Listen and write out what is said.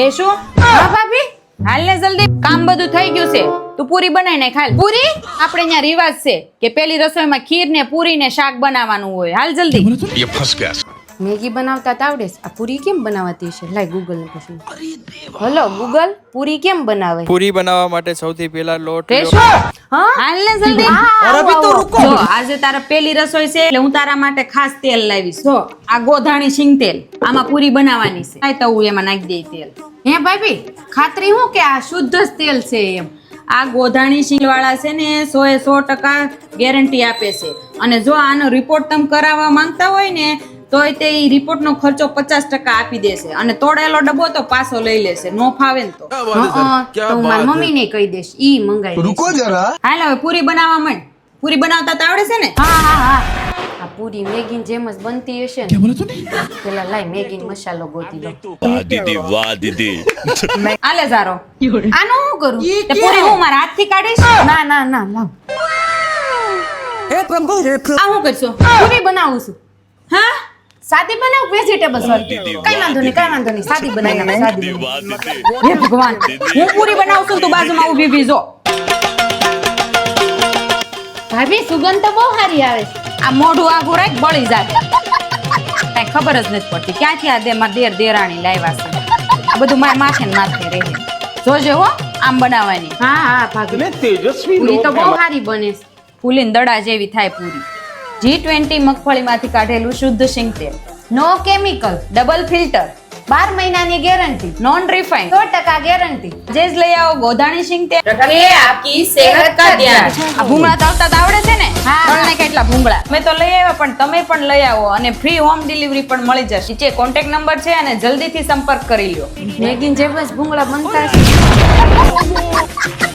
એ શું? હા ભાભી? હાલ ને જલ્દી. કામ બધું થઈ ગયું છે. તું પૂરી બનાવીને ખાલ. પૂરી? આપણે અહીંયા રિવાજ છે કે પેલી રસોઈમાં ખીર ને પૂરી ને શાક બનાવવાનું હોય. હાલ જલ્દી. મેગી બનાવતા આવડે છે. આ પૂરી કેમ બનાવાતી છે લાય ગૂગલ ને પૂછું. હલો ગૂગલ પૂરી કેમ બનાવે? પૂરી બનાવવા માટે સૌથી પહેલા લોટ હાલ ને જલ્દી. અરે તો રૂકો. જો આજે તારા પહેલી રસોઈ છે એટલે હું તારા માટે ખાસ તેલ લાવીશ. જો આ ગોધાણી સિંગ તેલ. આમાં પૂરી બનાવવાની છે. આય તો હું એમાં નાખી દઈ તેલ. હે ભાભી ખાતરી હું કે આ શુદ્ધ જ તેલ છે એમ? આ ગોધાણી સિંગ વાળા છે ને સો એ સો ટકા ગેરંટી આપે છે. અને જો આનો રિપોર્ટ તમે કરાવવા માંગતા હોય ને તોય તે રિપોર્ટનો ખર્ચો પચાસ ટકા આપી દેશે. અને તોડેલો ડબ્બો તો પાછો લઈ લેશે. નો ફાવે ને તો. તો મારી મમ્મીને કહી દેશ ઈ મંગાવી રૂકો જરા. હાલ હવે પૂરી બનાવવા માંડ. પૂરી બનાવતા આવડે છે ને? હા હા હા. પૂરી મેગી જેમ જ બનતી હશે ને. પેલા લાઈ મેગી મસાલો ગોતી લો દીદી વાહ દીદી. આલે જારો. આનું હું કરું? તે પૂરી હું મારા હાથથી કાઢીશ ના ના ના લાવ. એ પ્રભુ આ હું કરશો? પૂરી બનાવું છું. હા? સાદી બનાવ વેજીટેબલ કઈ વાંધો નહીં કઈ વાંધો નહીં સાદી બનાવી નાખ, સાદી હે ભગવાન હું પૂરી બનાવું છું તું બાજુમાં ઊભી ઊભી જો. ભાભી સુગંધ તો બહુ સારી આવે છે. આ મોઢું આઘું રાખ બળી જાય કઈ ખબર જ નથી પડતી. ક્યાંથી આ દે મારા દેર દેરાણી લાવ્યા છે? આ બધું મારે માથે ને માથે રહે. જોજે હો આમ બનાવવાની. હા હા ભાભી. પૂરી તો બહુ સારી બને છે. ફૂલીને દડા જેવી થાય પૂરી. જી ટ્વેન્ટી મગફળીમાંથી કાઢેલું શુદ્ધ સિંગ તેલ. નો કેમિકલ ડબલ ફિલ્ટર બાર મહિનાની ગેરંટી નોન રિફાઇન્ડ સો ટકા ગેરંટી જે જ લઈ આવો ગોધાણી સિંગ તેલ. આપકી સેહત કા ધ્યાન? ભૂંગળા તાવતા તો આવડે છે ને? હા. કેટલા ભૂંગળા? મેં તો લઈ આવ્યા પણ તમે પણ લઈ આવો અને ફ્રી હોમ ડિલિવરી પણ મળી જશે. નીચે કોન્ટેક્ટ નંબર છે અને જલ્દીથી સંપર્ક કરી લ્યો. મેગીન જેમ જ ભૂંગળા બનતા છે